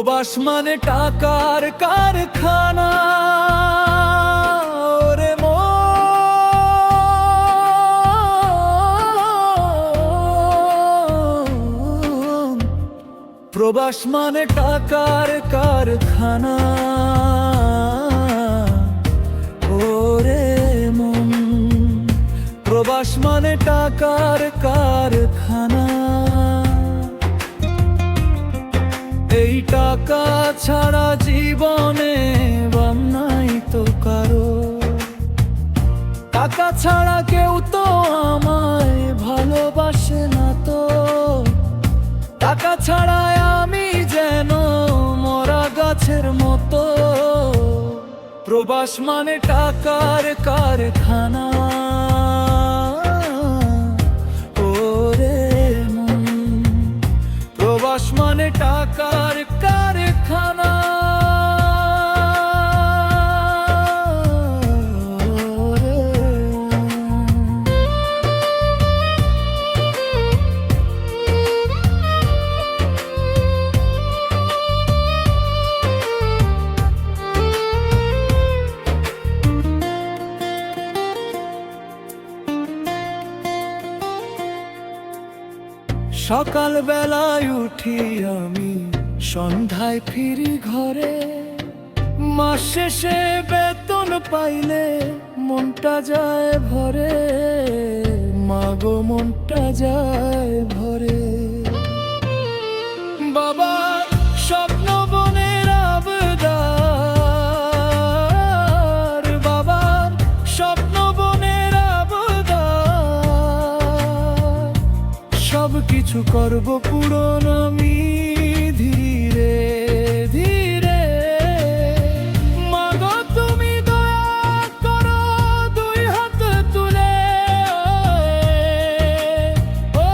প্রবাস মানে টাকার কারখানা। মন। প্রবাস মানে টাকার কারখানা। ওরে মন। প্রবাস মানে টাকার কারখানা। টাকা ছাড়া জীবনে বাম নাই তো কারও। টাকা ছাড়া কেউ তো আমায় ভালোবাসে না তো। টাকা ছাড়া আমি যেন মরা গাছের মতো। প্রবাস মানে টাকার কারখানা। সকাল বেলায় উঠি আমি, সন্ধ্যায় ফিরি ঘরে। মাস শেষে বেতন পাইলে মনটা যায় ভরে। মাগো মনটা যায় ভরে। বাবা কিছু করব পূরণ আমি ধীরে ধীরে। মাগো, তুমি দয়া করো দুই হাত তুলে। ও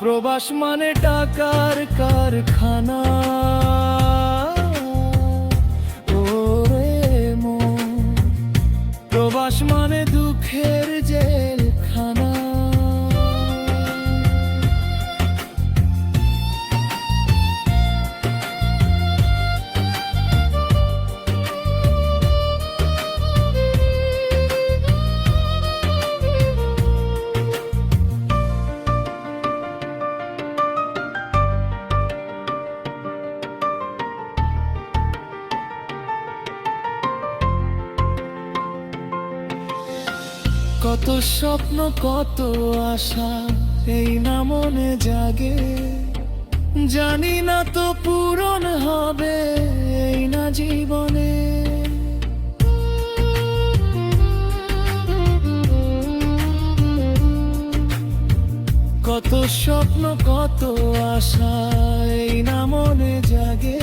প্রবাস মানে টাকার কারখানা। কত স্বপ্ন, কত আশা, এই না মনে জাগে। জানি না তো পূরণ হবে এই না জীবনে। কত স্বপ্ন, কত আশা, এই না মনে জাগে।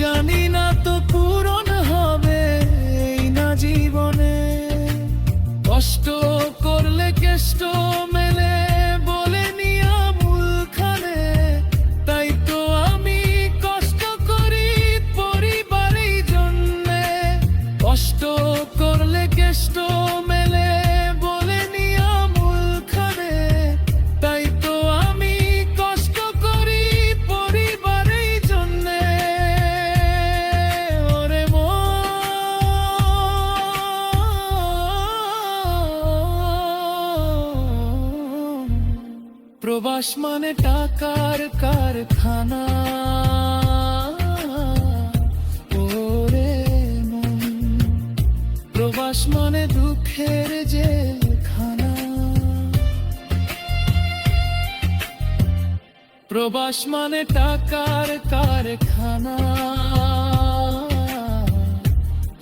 জানি না তো পূরণ প্রবাস মানে টাকার কারখানা। ওরে মন, প্রবাস মানে দুঃখের জেলখানা। প্রবাস মানে টাকার কারখানা।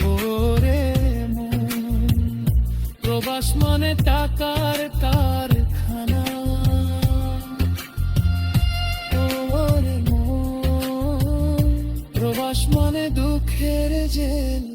ওরে মন, প্রবাস মানে টাকার কারখানা মন প্রবাস মানে দুঃখের জেলখানা